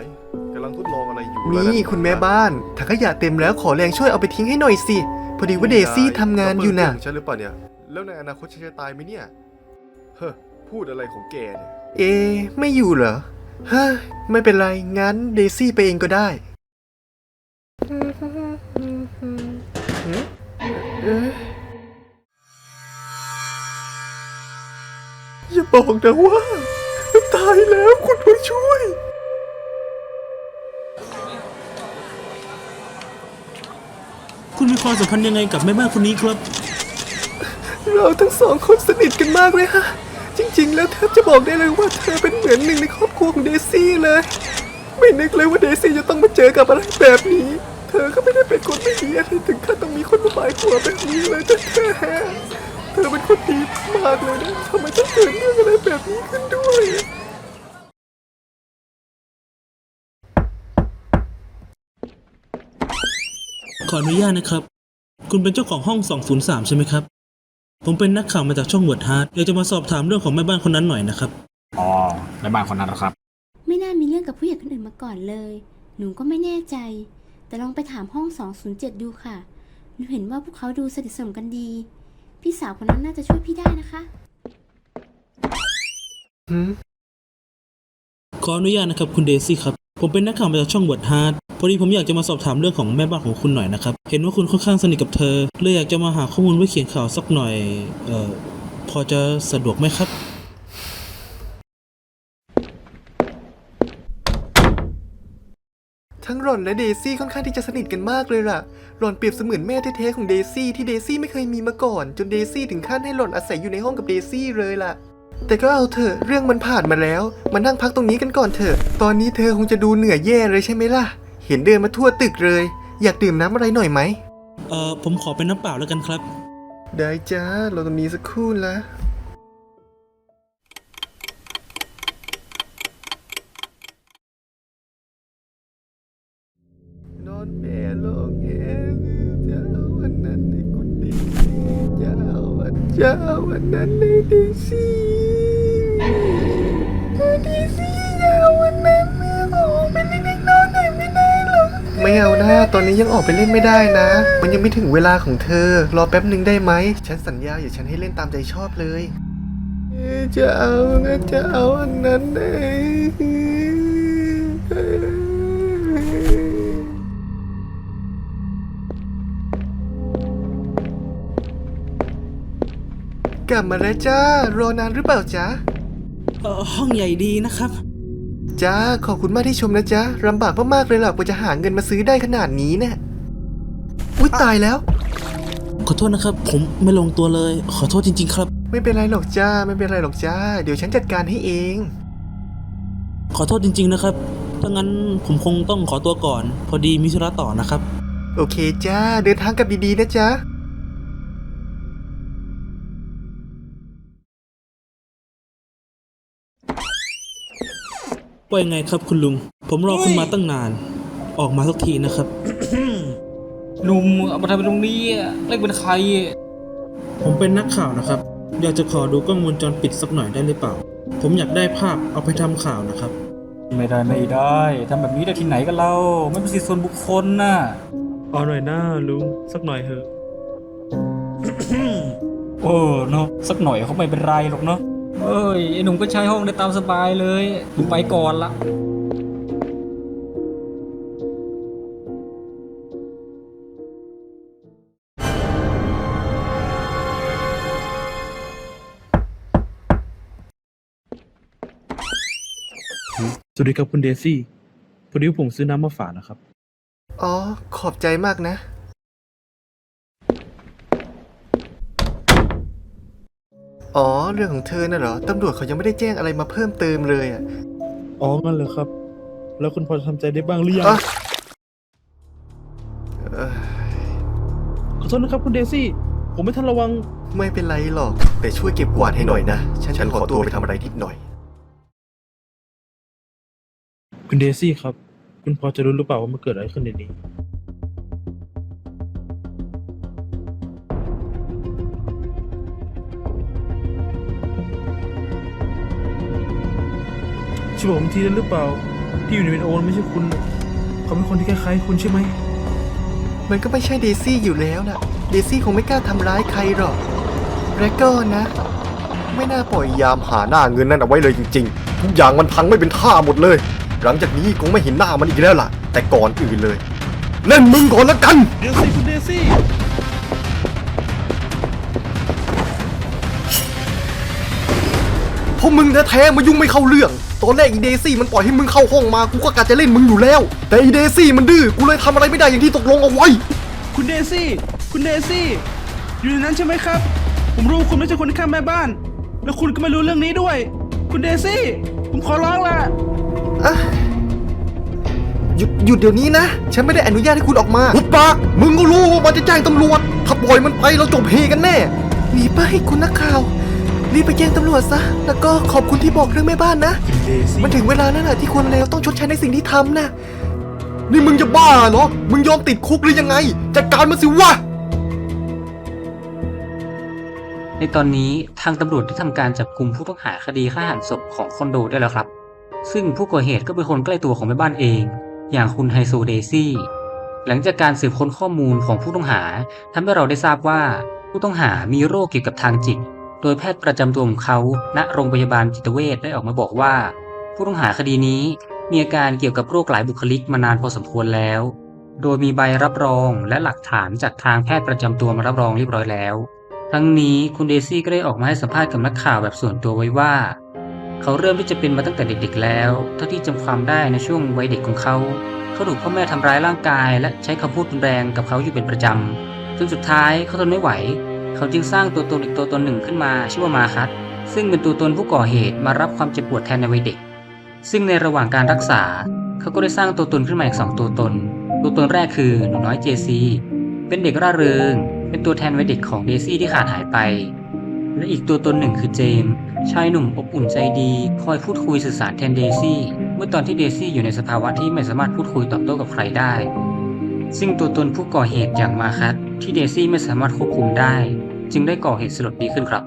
ายกำลังทดลองอะไรอยู่นี่ คุณแม่บ้านถังขยะเต็มแล้วขอแรงช่วยเอาไปทิ้งให้หน่อยสิ พอดีว่าเดซี่ทำงานอยู่น่ะใช่หรือเปล่าเนี่ย แล้วในอนาคตฉันจะตายไหมเนี่ย เฮ้อพูดอะไรของแกเนี่ย เอะไม่อยู่เหรอ เฮ้ยไม่เป็นไร งั้นเดซี่ไปเองก็ได้เอ๊ะอย่าบอกนะว่า ตายแล้วคุณผู้ช่วย ความสัมพันธ์ยังไงกับแม่บ้านคนนี้ครับ เราทั้งสองคนสนิทกันมากเลยฮะ จริง ๆ แล้วแทบจะบอกได้เลยว่าเธอเป็นเหมือนหนึ่งในครอบครัวของเดซี่เลย ไม่นึกเลยว่าเดซี่จะต้องมาเจอกับอะไรแบบนี้ เธอก็ไม่ได้เป็นคนไม่ดีอะไรถึงขั้นต้องมีคนมาหมายหัวแบบนี้เลยแต่แท้เธอเป็นคนดีมากเลยนะทำไมต้องเกิดเรื่องอะไรแบบนี้ขึ้นด้วย ขออนุญาตนะครับ คุณเป็นเจ้าของห้อง 203 ใช่ไหมครับ ผมเป็นนักข่าวมาจากช่องวอดฮาร์ดอยากจะมาสอบถามเรื่องของแม่บ้านคนนั้นหน่อยนะครับ อ๋อแม่บ้านคนนั้นเหรอครับ ไม่น่ามีเรื่องกับผู้ใหญ่คนอื่นมาก่อนเลย หนูก็ไม่แน่ใจ แต่ลองไปถามห้อง 207 ดูค่ะ หนูเห็นว่าพวกเขาดูสนิทสนมกันดี พี่สาวคนนั้นน่าจะช่วยพี่ได้นะคะ ขออนุญาตนะครับคุณเดซี่ครับ ผมเป็นนักข่าวมาจากช่องวอดฮาร์ดพอดีผมอยากจะมาสอบถามเรื่องของแม่บ้านของคุณหน่อยนะครับ เห็นว่าคุณค่อนข้างสนิทกับเธอเลยอยากจะมาหาข้อมูลไว้เขียนข่าวสักหน่อย เอ่อ พอจะสะดวกไหมครับ ทั้งหล่อนและเดซี่ค่อนข้างที่จะสนิทกันมากเลยล่ะ หล่อนเปรียบเสมือนแม่แท้ๆของเดซี่ที่เดซี่ไม่เคยมีมาก่อน จนเดซี่ถึงขั้นให้หล่อนอาศัยอยู่ในห้องกับเดซี่เลยล่ะ แต่ก็เอาเถอะเรื่องมันผ่านมาแล้ว มานั่งพักตรงนี้กันก่อนเถอะ ตอนนี้เธอคงจะดูเหนื่อยแย่เลยใช่ไหมล่ะ เห็นเดินมาทั่วตึกเลย อยากดื่มน้ำอะไรหน่อยไหม เอ่อผมขอเป็นน้ำเปล่าแล้วกันครับ ได้จ้าเราตรงนี้สักครู่ละนอนแม่ลงเองจะเอาอันนั้นในกุฏิจะเอาอันจะเอาอันนั้นในดีซี ไม่เอานะตอนนี้ยังออกไปเล่นไม่ได้นะ มันยังไม่ถึงเวลาของเธอ รอแป๊บหนึ่งได้ไหม ฉันสัญญาอย่าฉันให้เล่นตามใจชอบเลยจะเอานะจะเอาอันนั้นเกลับมาแล้วจ้ารอนานหรือเปล่าจ๊ะ เออห้องใหญ่ดีนะครับ จ้า ขอบคุณมากที่ชมนะจ๊ะลำบากมากๆเลยล่ะกว่าจะหาเงินมาซื้อได้ขนาดนี้เนี่ยอุ้ยตายแล้ว ขอโทษนะครับ ผมไม่ลงตัวเลย ขอโทษจริง ๆ ครับ ไม่เป็นไรหรอกจ้า ไม่เป็นไรหรอกจ้า เดี๋ยวฉันจัดการให้เอง ขอโทษจริง ๆ นะครับถ้างั้นผมคงต้องขอตัวก่อน พอดีมิธุระต่อนะครับ โอเคจ้า เดินทางกลับดีๆนะจ๊ะ ว่ายังไงครับคุณลุง ผมรอคุณมาตั้งนาน ออกมาสักทีนะครับหนุ่มเอามาทำเป็นตรงนี้อะเล่นเป็นใคร ผมเป็นนักข่าวนะครับ อยากจะขอดูกล้องวงจรปิดสักหน่อยได้หรือเปล่า ผมอยากได้ภาพเอาไปทำข่าวนะครับ ไม่ได้ไม่ได้ทำแบบนี้ได้ที่ไหนกันเล่าไม่เป็นสิทธิส่วนบุคคลน่ะเอาหน่อยหน้าลุงสักหน่อยเถอะเออเนาะสักหน่อยเขาไม่เป็นไรหรอกเนาะ เอ้ยไอ้หนุ่มก็ใช้ห้องได้ตามสบายเลยหนุ่มไปก่อนละสวัสดีครับคุณเดซี่พอดีว่าผมซื้อน้ำมาฝากนะครับ อ๋อ ขอบใจมากนะ อ๋อ เรื่องของเธอน่ะเหรอ ตำรวจเขายังไม่ได้แจ้งอะไรมาเพิ่มเติมเลยอะอ๋องั้นเหรอครับ แล้วคุณพอจะทำใจได้บ้างหรือยังอะเอ่อขอโทษนะครับคุณเดซี่ ผมไม่ทันระวัง ไม่เป็นไรหรอก แต่ช่วยเก็บกวาดให้หน่อยนะ ฉันขอตัวไปทำอะไรนิดหน่อย คุณเดซี่ครับ คุณพอจะรู้หรือเปล่าว่ามันเกิดอะไรขึ้นในนี้ ช่วยผมทีได้หรือเปล่าผที่อยู่ในวิดีโอไม่ใช่คุณ เขาเป็นคนที่คล้ายๆคุณใช่ไหม มันก็ไม่ใช่เดซี่อยู่แล้วนะเดซี่คงไม่กล้าทำร้ายใครหรอกและก็นะ ไม่น่าปล่อยยามหาหน้าเงินนั่นเอาไว้เลยจริงๆ ทุกอย่างมันพังไม่เป็นท่าหมดเลย หลังจากนี้คงไม่เห็นหน้ามันอีกแล้วล่ะ แต่ก่อนอื่นเลย เล่นมึงก่อนละกัน เดซี่คุณเดซี่ เพราะมึงแท้ๆมายุ่งไม่เข้าเรื่อง ตอนแรกอีเดซี่มันปล่อยให้มึงเข้าห้องมากูก็กะจะเล่นมึงอยู่แล้ว แต่อีเดซี่มันดื้อกูเลยทำอะไรไม่ได้อย่างที่ตกลงเอาไว้ คุณเดซี่ คุณเดซี่ อยู่ในนั้นใช่ไหมครับ ผมรู้ว่าคุณไม่ใช่คนที่ฆ่าแม่บ้าน แล้วคุณก็ไม่รู้เรื่องนี้ด้วย คุณเดซี่ ผมขอร้องละอะหยุดหยุดเดี๋ยวนี้นะ ฉันไม่ได้อนุญาตให้คุณออกมาหุบปากมึงก็รู้ว่ามันจะแจ้งตำรวจ ถ้าปล่อยมันไปเราจบเฮกันแน่หนีไปคุณนักข่าว รีบไปแจ้งตำรวจซะ แล้วก็ขอบคุณที่บอกเรื่องแม่บ้านนะเดซี่มันถึงเวลาแล้วนะที่คนเลวต้องชดใช้ในสิ่งที่ทำนะ นี่มึงจะบ้าเหรอ มึงยอมติดคุกหรือยังไง จัดการมันสิวะ ในตอนนี้ทางตำรวจได้ทำการจับกลุ่มผู้ต้องหาคดีฆ่าหันศพของคอนโดได้แล้วครับ ซึ่งผู้ก่อเหตุก็เป็นคนใกล้ตัวของแม่บ้านเอง อย่างคุณไฮโซเดซี่ หลังจากการสืบค้นข้อมูลของผู้ต้องหาทำให้เราได้ทราบว่าผู้ต้องหามีโรคเกี่ยวกับทางจิต โดยแพทย์ประจำตัวของเขาณโรงพยาบาลจิตเวชได้ออกมาบอกว่า ผู้ต้องหาคดีนี้มีอาการเกี่ยวกับโรคหลายบุคลิกมานานพอสมควรแล้ว โดยมีใบรับรองและหลักฐานจากทางแพทย์ประจำตัวมารับรองเรียบร้อยแล้ว ทั้งนี้คุณเดซี่ก็ได้ออกมาให้สัมภาษณ์กับนักข่าวแบบส่วนตัวไว้ว่า เขาเริ่มที่จะเป็นมาตั้งแต่เด็กๆแล้ว เท่าที่จำความได้ในช่วงวัยเด็กของเขาเขาถูกพ่อแม่ทำร้ายร่างกาย และใช้คำพูดรุนแรงกับเขาอยู่เป็นประจำจนสุดท้ายเขาทนไม่ไหว เขาจึงสร้างตัวตนอีกตัวตนหนึ่งขึ้นมาชื่อว่ามาคัตซึ่งเป็นตัวตนผู้ก่อเหตุมารับความเจ็บปวดแทนในวัยเด็ก ซึ่งในระหว่างการรักษา เขาก็ได้สร้างตัวตนขึ้นมาอีกสองตัวตน ตัวตนแรกคือหนูน้อยเจซีเป็นเด็กร่าเริง เป็นตัวแทนวัยเด็กของเดซี่ที่ขาดหายไป และอีกตัวตนหนึ่งคือเจมส์ชายหนุ่มอบอุ่นใจดี คอยพูดคุยสื่อสารแทนเดซี่ เมื่อตอนที่เดซี่อยู่ในสภาวะที่ไม่สามารถพูดคุยตอบโต้กับใครได้ ซึ่งตัวตนผู้ก่อเหตุอย่างมาคัตที่เดซี่ไม่สามารถควบคุมได้ จึงได้ก่อเหตุสลดนี้ขึ้นครับ